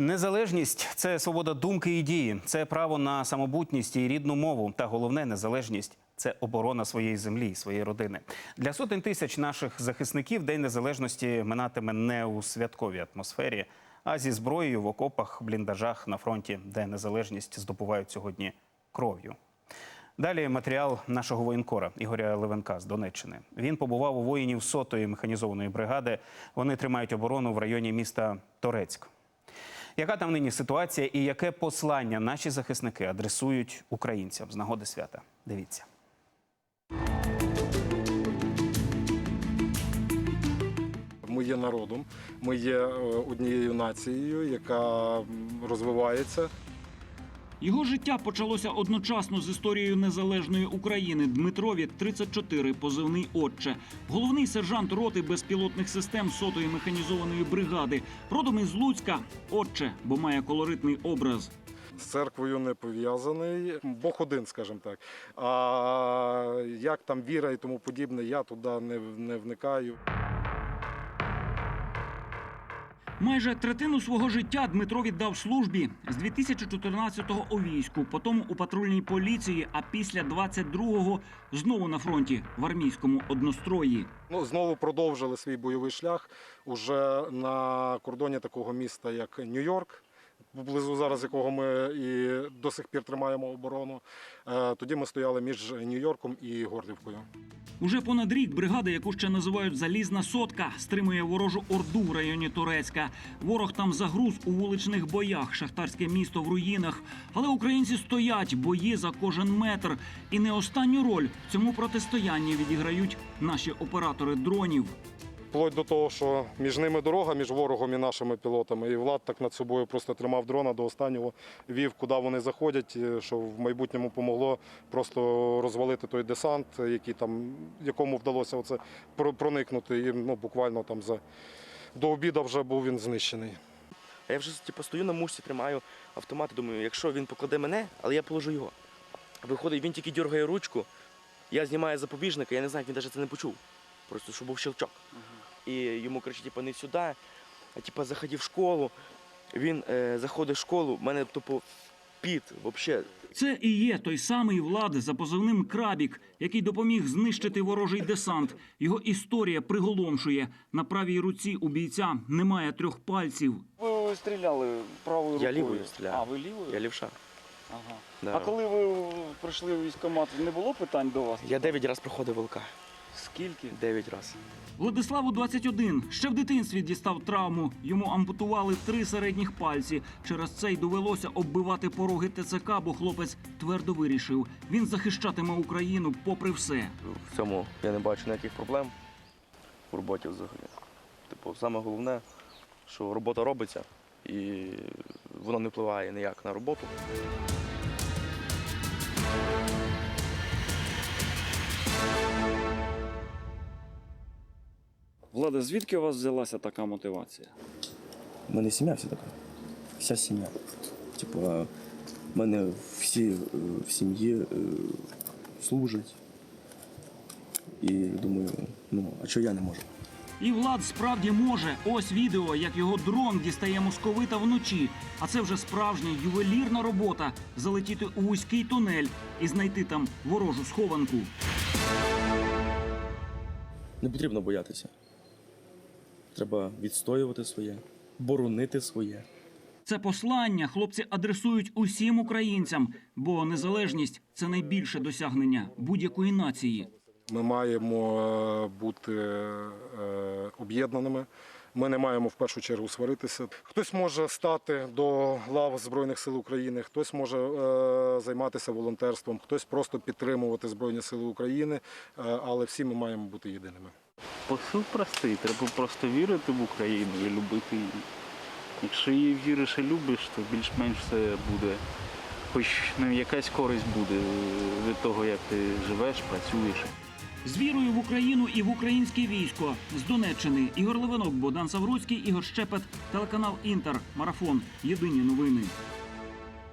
Незалежність це свобода думки і дії, це право на самобутність і рідну мову. Та головне незалежність це оборона своєї землі, своєї родини. Для сотень тисяч наших захисників День Незалежності минатиме не у святковій атмосфері, а зі зброєю в окопах, бліндажах на фронті, де незалежність здобувають сьогодні кров'ю. Далі матеріал нашого воєнкора Ігоря Левенка з Донеччини. Він побував у воїнів сотої механізованої бригади. Вони тримають оборону в районі міста Торецьк. Яка там нині ситуація і яке послання наші захисники адресують українцям з нагоди свята? Дивіться. Ми є народом, ми є е, однією нацією, яка розвивається. Його життя почалося одночасно з історією незалежної України. Дмитрові 34, позивний отче, головний сержант роти безпілотних систем сотої механізованої бригади. Родом із Луцька, отче, бо має колоритний образ. З церквою не пов'язаний. Бог один, скажімо так. А як там віра і тому подібне, я туди не, не вникаю. Майже третину свого життя Дмитро віддав службі з 2014-го у війську, потім у патрульній поліції, а після 22-го знову на фронті в армійському однострої. Ну, знову продовжили свій бойовий шлях уже на кордоні такого міста, як Нью-Йорк, поблизу зараз якого ми і до сих пір тримаємо оборону. Е, Тоді ми стояли між Нью-Йорком і Горлівкою. Уже понад рік бригада, яку ще називають Залізна сотка, стримує ворожу орду в районі Турецька. Ворог там загруз у вуличних боях, шахтарське місто в руїнах. Але українці стоять, бої за кожен метр. І не останню роль в цьому протистоянні відіграють наші оператори дронів. Вплоть до того, що між ними дорога, між ворогом і нашими пілотами. І Влад так над собою просто тримав дрона до останнього, вів, куди вони заходять, е, що в майбутньому помогло просто розвалити той десант, який там, якому вдалося оце проникнути. І ну, буквально там за до обіду вже був він знищений. А я вже типу, стою на мушці, тримаю автомат і думаю, якщо він покладе мене, але я положу його. Виходить, він тільки дергає ручку, я знімаю запобіжника, я не знаю, як він навіть це не почув. Просто що був щелчок. І йому кричить, типу, не сюди, а типу, заходи в школу. Він е, заходить в школу, в мене тупо піт, взагалі. Це і є той самий влад за позивним Крабік, який допоміг знищити ворожий десант. Його історія приголомшує. На правій руці у бійця немає трьох пальців. Ви стріляли правою Я лівою стріляю. А, ви лівою? Я лівша. Ага. Да. А коли ви прийшли у військкомат, не було питань до вас? Я дев'ять разів проходив ВЛК. Скільки? Дев'ять разів. Владиславу 21. Ще в дитинстві дістав травму. Йому ампутували три середніх пальці. Через це й довелося оббивати пороги ТЦК, бо хлопець твердо вирішив. Він захищатиме Україну попри все. В цьому я не бачу ніяких проблем в роботі взагалі. Типу, саме головне, що робота робиться і воно не впливає ніяк на роботу. Влада, звідки у вас взялася така мотивація? У мене сім'я вся така. Вся сім'я. Типу, в мене всі е, в сім'ї е, служать. І думаю, ну, а чого я не можу? І Влад справді може. Ось відео, як його дрон дістає московита вночі. А це вже справжня ювелірна робота залетіти у вузький тунель і знайти там ворожу схованку. Не потрібно боятися. Треба відстоювати своє, боронити своє. Це послання хлопці адресують усім українцям, бо незалежність це найбільше досягнення будь-якої нації. Ми маємо е, бути е, об'єднаними. Ми не маємо в першу чергу сваритися. Хтось може стати до лав Збройних сил України, хтось може е, займатися волонтерством, хтось просто підтримувати Збройні Сили України, е, але всі ми маємо бути єдиними. Посил простий, треба просто вірити в Україну і любити її. Якщо її віриш і любиш, то більш-менш все буде. Хоч ну, якась користь буде від того, як ти живеш, працюєш. З вірою в Україну і в українське військо з Донеччини Ігор Левинок, Богдан Савруцький, Ігор Щепет, телеканал Інтер, Марафон. Єдині новини.